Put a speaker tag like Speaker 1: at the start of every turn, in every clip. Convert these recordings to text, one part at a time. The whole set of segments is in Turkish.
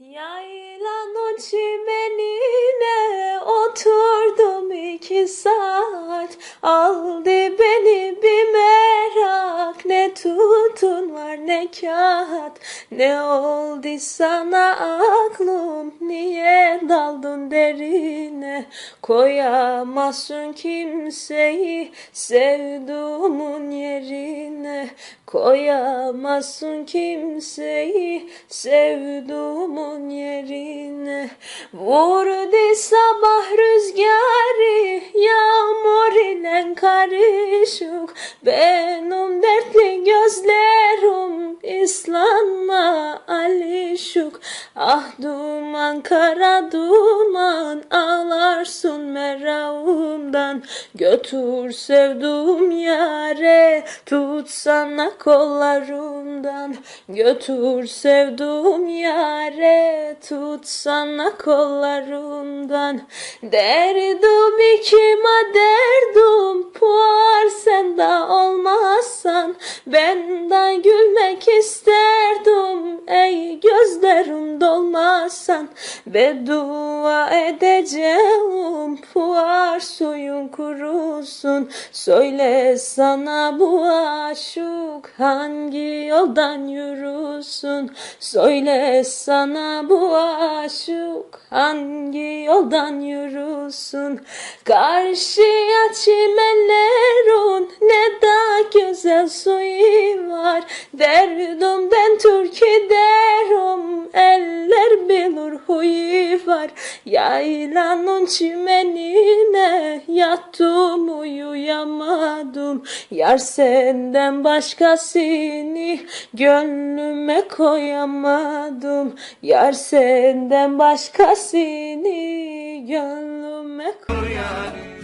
Speaker 1: Yaylanın çimenine oturdum iki saat. Aldı beni bir merak. Ne tutun var ne kağıt Ne oldu sana aklım? Niye daldın derine? Koyamazsın kimseyi Sevduğumun yerine. Koyamazsın kimseyi sevduğumun yerine. Vurdu sabah rüzgarı yağmur ile karışık. Benim dertli gözlerim ıslanma alışık Ah duman kara duman ağlarsın meravımdan Götür sevduğum yare tutsana kollarımdan. Götür sevduğum yare tutsana kollarımdan. Derdim ikime derdim puar sen de olmazsan Benden Beddua edeceğim puar suyun kurusun. Söyle sana bu aşık hangi yoldan yürüsün? Söyle sana bu aşık hangi yoldan yürüsün? Karşıya çimenlerin ne da güzel suyu var. Derim eller bilir huyu var Yaylanın çimenine yattım uyuyamadım. Yar senden başkasını gönlüme koyamadım. Yar senden başkasını gönlüme koyamadım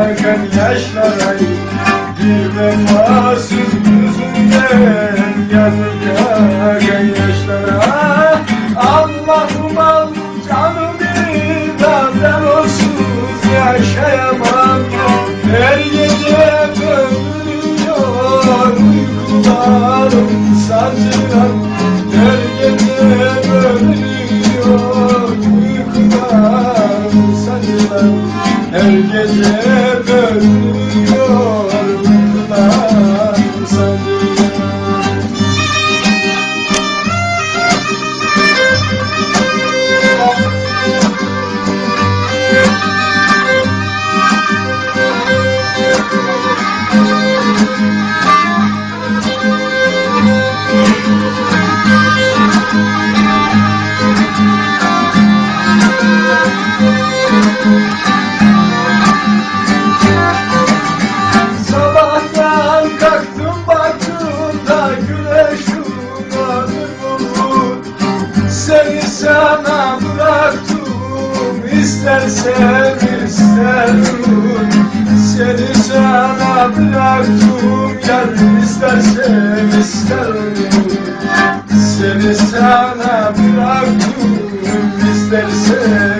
Speaker 2: akarken yaşlara Girmem mahsus gözümden yazık akarken yaşlara. Allah'ım canım bir da sen olsuz yaşayamam. Her gece dönüyor uykularım sancılar Her gece dönüyor uykularım sancılar Her gece uykularım istersen ister dur Seni sana bıraktım yar istersen ister dur Seni sana bıraktım istersen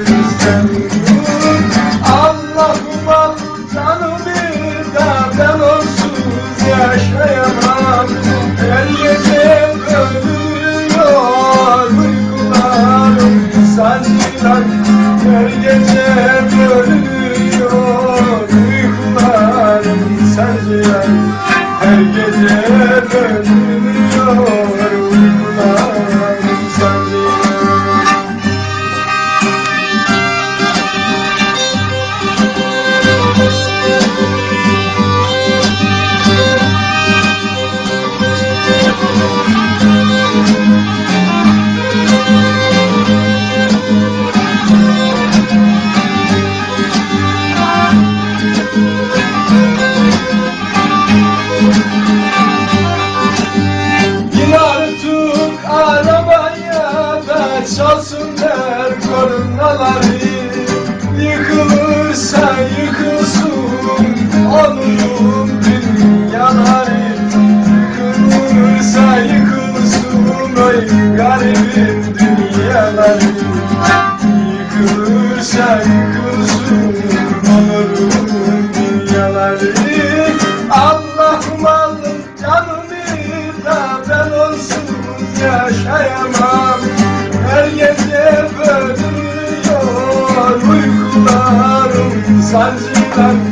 Speaker 2: Her gece bölünüyor uykularım sancılar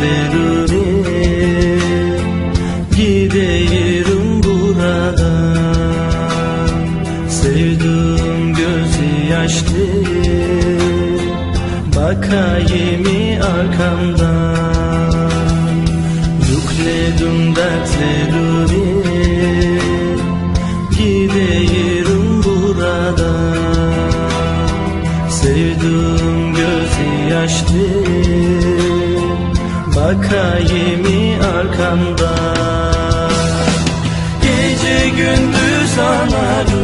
Speaker 2: little gündüz analım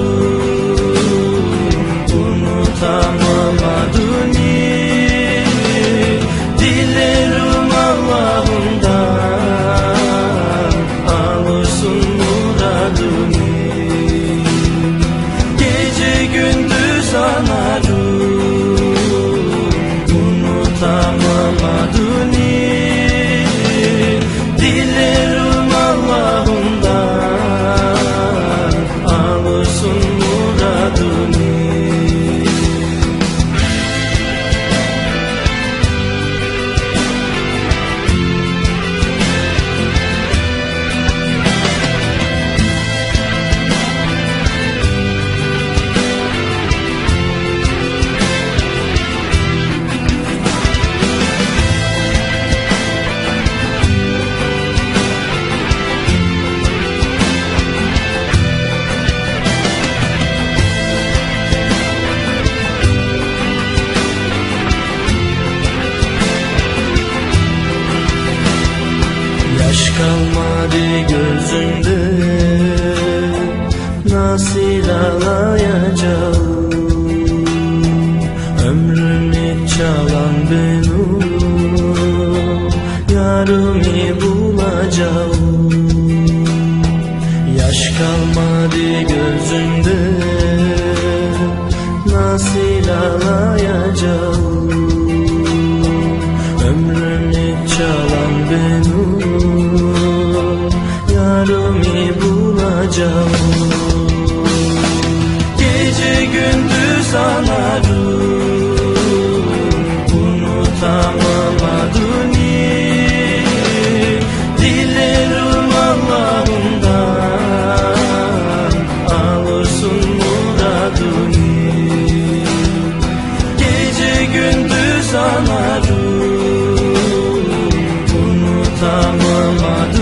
Speaker 2: ifade gözünde Nasıl ağlayacağım? Ömrümü çalan benim Yarımı bulacağım. Yaş kalmadı gözünde Nasıl ağlayacağım?
Speaker 1: 妈妈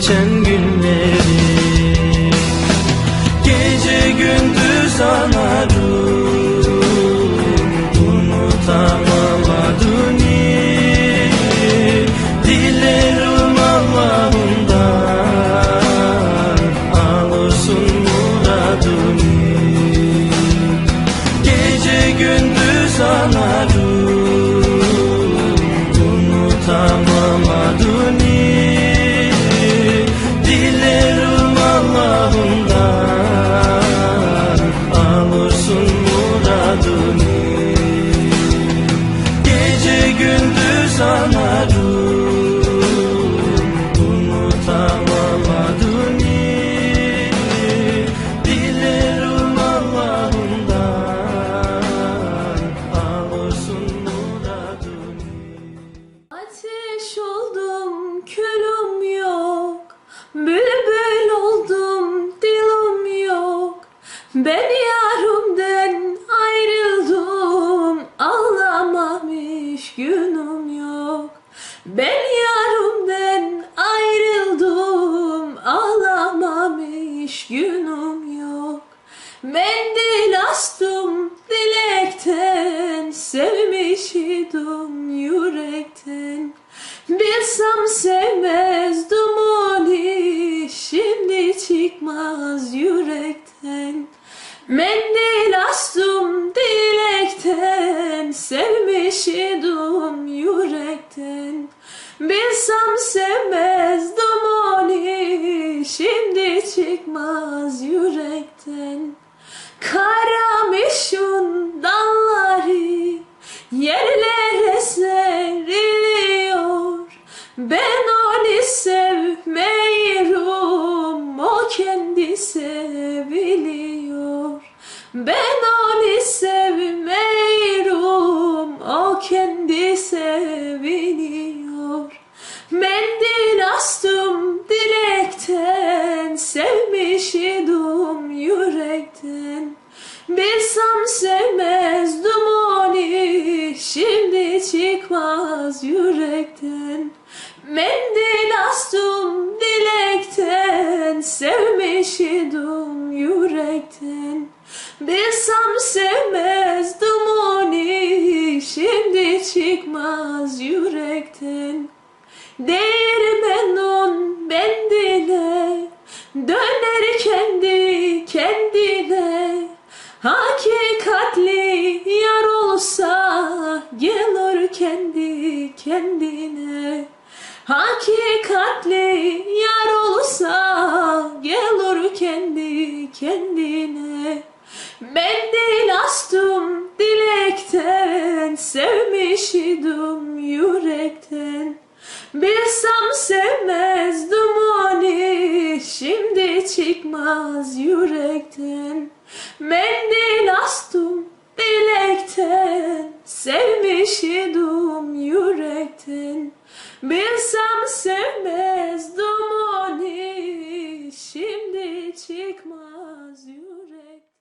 Speaker 1: 真 Sevmiş idim yürekten. Bilsem sevmezdim onu Şimdi çıkmaz yürekten. Mendil astım dilekten Sevmiş idim yürekten. Bilsem sevmezdim onu Şimdi çıkmaz yürekten. Karamışın dalları Yerlere seriliyor Ben onu sevmiyorum O kendi seviliyor. Ben onu sevmiyorum O kendi seviliyor. Mendil astım dilekten Sevmiş idim yürekten. Bilsem sevmezdim onu Şimdi çıkmaz yürekten. Mendil astım dilekten. Sevmiş idim yürekten Bilsem sevmezdim onu Şimdi çıkmaz yürekten. Değirmenin kendine. Mendil astım dilekten Sevmiş yürekten. Bilsem sevmezdim onu Şimdi çıkmaz yürekten. Mendil astım Bilekten sevmiş idim yürekten. Bilsem sevmezdim onu Şimdi çıkmaz yürekten.